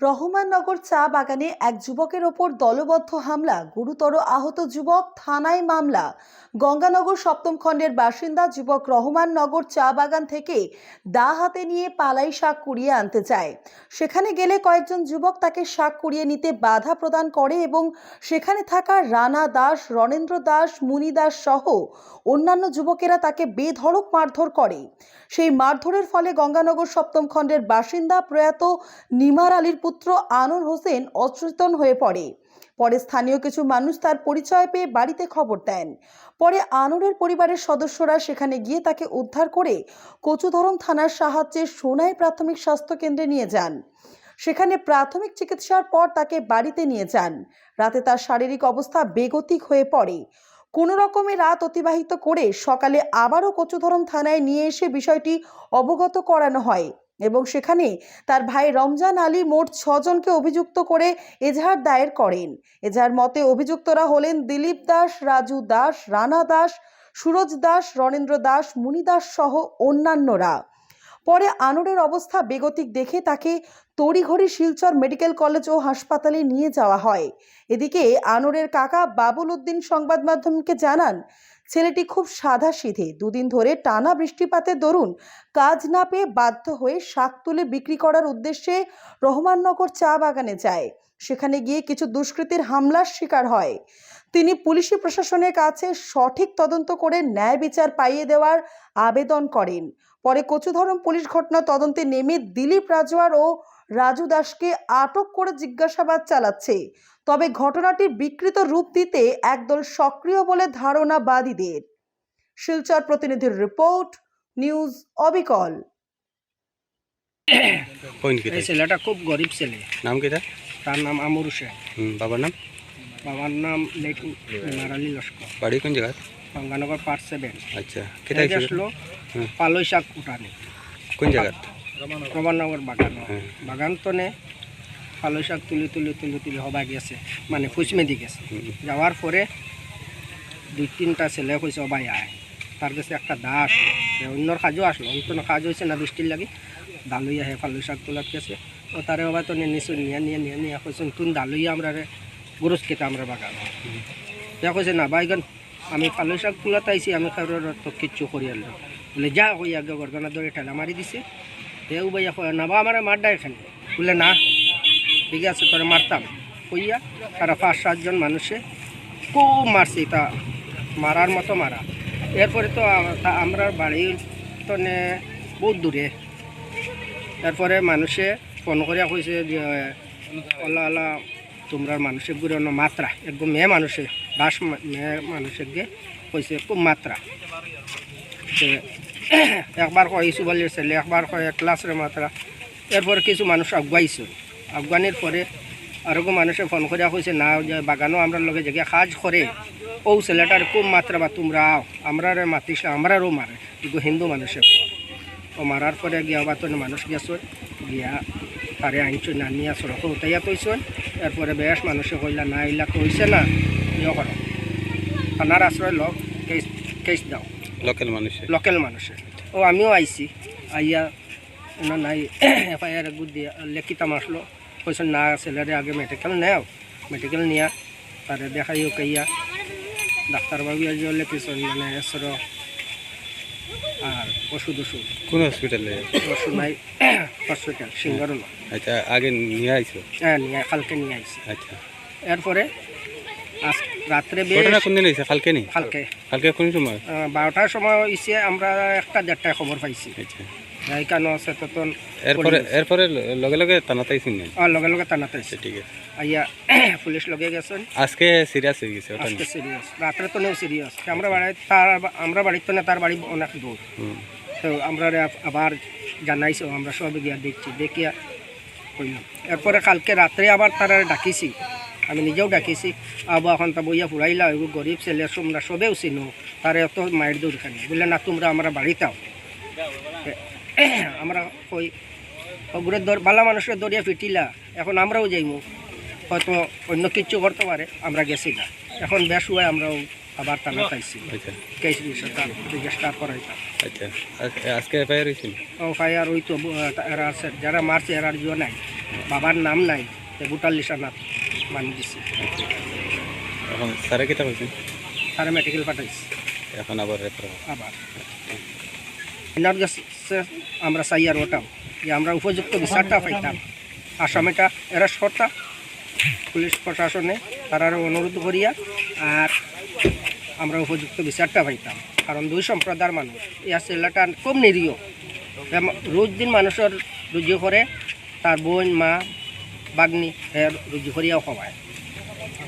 রহমাননগর চা বাগানে এক যুবকের ওপর দলবদ্ধ হামলা। গুরুতর আহত যুবক, থানায় মামলা। গঙ্গানগর সপ্তম খণ্ডের বাসিন্দা যুবক রহমাননগর চা বাগান থেকে দা হাতে নিয়ে পালাই শাক কুড়িয়ে আনতে চায়। সেখানে গেলে কয়েকজন যুবক তাকে শাক কুড়িয়ে নিতে বাধা প্রদান করে এবং সেখানে থাকা রানা দাস, রণেন্দ্র দাস, মুনি দাস সহ অন্যান্য যুবকেরা তাকে বেধড়ক মারধর করে। সেই মারধরের ফলে গঙ্গানগর সপ্তম খণ্ডের বাসিন্দা প্রয়াত নিমার আলীর পুত্র আনুর হোসেন অচেতন হয়ে পড়ে। পরে স্থানীয় কিছু মানুষ তার পরিচয় পেয়ে বাড়িতে খবর দেন। পরে আনুরের পরিবারের সদস্যরা সেখানে গিয়ে তাকে উদ্ধার করে কচুধরম থানার সাহায্যে সোনাই প্রাথমিক স্বাস্থ্য কেন্দ্রে নিয়ে যান। সেখানে প্রাথমিক চিকিৎসার পর তাকে বাড়িতে নিয়ে যান। রাতে তার শারীরিক অবস্থা বেগতিক হয়ে পড়ে। কোনো রকমে রাত অতিবাহিত করে সকালে আবারও কচুধরম থানায় নিয়ে এসে বিষয়টি অবগত করানো হয়। এবং সেখানে তার ভাই রমজান আলী মোট ছজনকে অভিযুক্ত করে এজাহার দায়ের করেন। এজাহার মতে অভিযুক্তরা হলেন দিলীপ দাস, রাজু দাস, রানা দাস, সুরজ দাস, রণেন্দ্র দাস, মুনি দাস সহ অন্যান্যরা। পরে আনোরের অবস্থা বেগতিক দেখে তাকে তড়িঘড়ি শিলচর মেডিকেল কলেজ ও হাসপাতালে নিয়ে যাওয়া হয়। এদিকে আনোরের কাকা বাবুল উদ্দিন সংবাদ মাধ্যমকে জানান ছেলেটি খুব সাদা সিধে দুদিন ধরে টানা বৃষ্টিপাতের দরুন কাজ না পেয়ে বাধ্য হয়ে শাক তুলে বিক্রি করার উদ্দেশ্যে রহমাননগর চা বাগানে যায়। সেখানে গিয়ে কিছু দুষ্কৃতীর হামলার শিকার হয়। তিনি পুলিশি প্রশাসনের কাছে সঠিক তদন্ত করে ন্যায় বিচার পাইয়ে দেওয়ার আবেদন করেন। পরে কচুধরম পুলিশ ঘটনা তদন্তে নেমে দিলীপ রাজওয়ার ও রাজু দাসকে আটক করে জিজ্ঞাসাবাদ চালাচ্ছে। তবে ঘটনাটির বিকৃত রূপ দিতে একদল সক্রিয় বলে ধারণা বাদীদের শিলচর প্রতিনিধির রিপোর্ট নিউজ অবিকল। এই ছেলেটা খুব গরিব ছেলে। নাম কিটা তার? নাম আমর হোসেন। বাবার নাম? বাবার নাম লেট নারালি লস্কর। বাড়ি কোন জায়গা গঙ্গানগর পার্ট সেভেন। আচ্ছা কেটা আসলো হুম। পালই শাক উঠানে। কোন জায়গা রমানগর বাগান হ্যাঁ। বাগান তনে পালই শাক তুলি তুলি তুলি তুলি হবা গেছে মানে ফুচমেদি গেছে। যাওয়ার পরে দুই তিনটা ছেলে কইছে অবাই আয়। তার কাছে একটা দা আসলো অন্যর কাজও আসলো অন্য কাজ হয়েছে না বৃষ্টির লাগি। দালুই আহে পালই শাক তোলার গেছে। ও তারে অবা তো নিছো নিয়ে নিয়ে নিয়ে নিয়ে কইছেন তুন দালুই আমরা রে গুরুজ কেতা আমরা বাগান। যা কইছে না বাইগন আমি পালই শাক তোলা তাইছি আমি কারোর তো কিচ্ছু করি আনলাম বলে যা কই আগে গর্দনা ধরে ঠেলা মারি দিছে। দেউ ভাইয়া কয় না বা আমার মারডা এখানে বলে, না, ঠিক আছে, তোরে মারতাম। কইয়া তারা পাঁচ সাতজন মানুষে খুব মারছে তা মারার মতো মারা। এরপরে তো আমরা বাড়ি তো বহুত দূরে। এরপরে মানুষে ফোন করিয়া কইছে যে ওলা ওলা তোমরা মানুষের গুড়ানো মাত্রা। একদম মেয়ে মানুষে, দাস মেয়ে মানুষের গে কইছে, খুব মাত্রা। একবার কইছো বলে ছেলে, একবার কয় ক্লাসের মাত্রা। এরপরে কিছু মানুষ আগুয়াইছে আফগানির পরে আরও মানুষে ফোন করে কইছে, না, যে বাগানও আমরা লগে জায়গা কাজ করে, ও ছেলেটার খুব মাত্রা বা তোমরা আও আমরা মাতিস, আমরারও মারে। কিন্তু হিন্দু মানুষের পর ও মারার পরে গিয়া বা তোর মানুষ গেছে গিয়া তারে আনছো না নিয়া সড়ক উঠাইয়া কইছো এরপরে বেশ মানুষে কইলা, না, ইলা কইছে না ইয়ে করো। থানার আশ্রয় লগ কেস কেস দাও। লোকাল মানুষের? লোকেল মানুষে ও আমিও আইছি। আইয়া না নাই এফআইআর গুড দিয়া লেখিতাম আসলো কইছেন না ছেলেরে আগে মেডিকেল নেও। মেডিকেল নিয়া তারে দেখাইও কাইয়া। ডাক্তারবাবু আজও লেখিছেন মানে এসর আর ওষুধ ওষুধ। কোন হসপিটালে ওষুধ নাই হসপিটাল সিঙ্গারও না আচ্ছা আগে নিয়ে আইছো? হ্যাঁ নিয়ে কালকে নিয়ে আইছি। আচ্ছা। এরপরে আজ রাত্রে ঘটনা কোন দিন হয়েছে কালকে নি? কালকে। কালকে কোন সময়? বারোটার সময় ইসে আমরা একটা দেড়টায় খবর পাইছি। আচ্ছা। এইখানে সচেতন এরপরে এরপরে লগে লগে টানাতাই শুনলেন আর লগে লগে টানাতে আচ্ছা ঠিক আছে। আইয়া পুলিশ লগে গেছেন। আজকে সিরিয়াস হয়ে গেছে আজকে সিরিয়াস রাত্রে তো নেও সিরিয়াস আমরা বাড়ি তার আমরা বাড়ির তো না তার বাড়ি অনেক দূর। তো আমরা আবার জানাইছো আমরা সব গিয়া দেখছি। দেখিয়া কইলাম। এরপরে কালকে রাত্রে আবার তারা ডাকিছি। আমি নিজেও ডাকিছি আবার এখন তা বইয়া ফুরাইলা ওই গরিব ছেলে তোমরা সবেও চিনো। তারে অত মায়ের দূর খানি। বললে না তোমরা আমরা বাড়িতেও আমরা কই ওগুলো দর বালা মানুষের দরিয়া ফিটিলা। এখন আমরাও যাইমু। হয়তো অন্য কিছু করতে পারে আমরা গেছি না। এখন বেশ হয় আমরাও আবার টানা খাইছি। কেস বিষয়টা রেজিস্টার করাইতাম আজকে এফআইআর হয়েছিল ও ওই তো যারা মারছে এরার জিও নাই বাবার নাম নাই তে ভোটার লিসানাত এখন স্যারে কইছেন তারা মেডিকেল পাঠাইছে। এখন আবার আবার। আমরা চাই আর ওটাও যে আমরা উপযুক্ত বিচারটা পাইতাম। আসামিটা এরা সরতা পুলিশ প্রশাসনে তারা অনুরোধ করিয়া আর আমরা উপযুক্ত বিচারটা পাইতাম। কারণ দুই সম্প্রদায়ের মানুষ। ইয়া ছেলেটা খুব নিরীহ। রোজ দিন মানুষের রুজি করে তার বোন মা বাগনি রুজি করিয়াও খাওয়ায়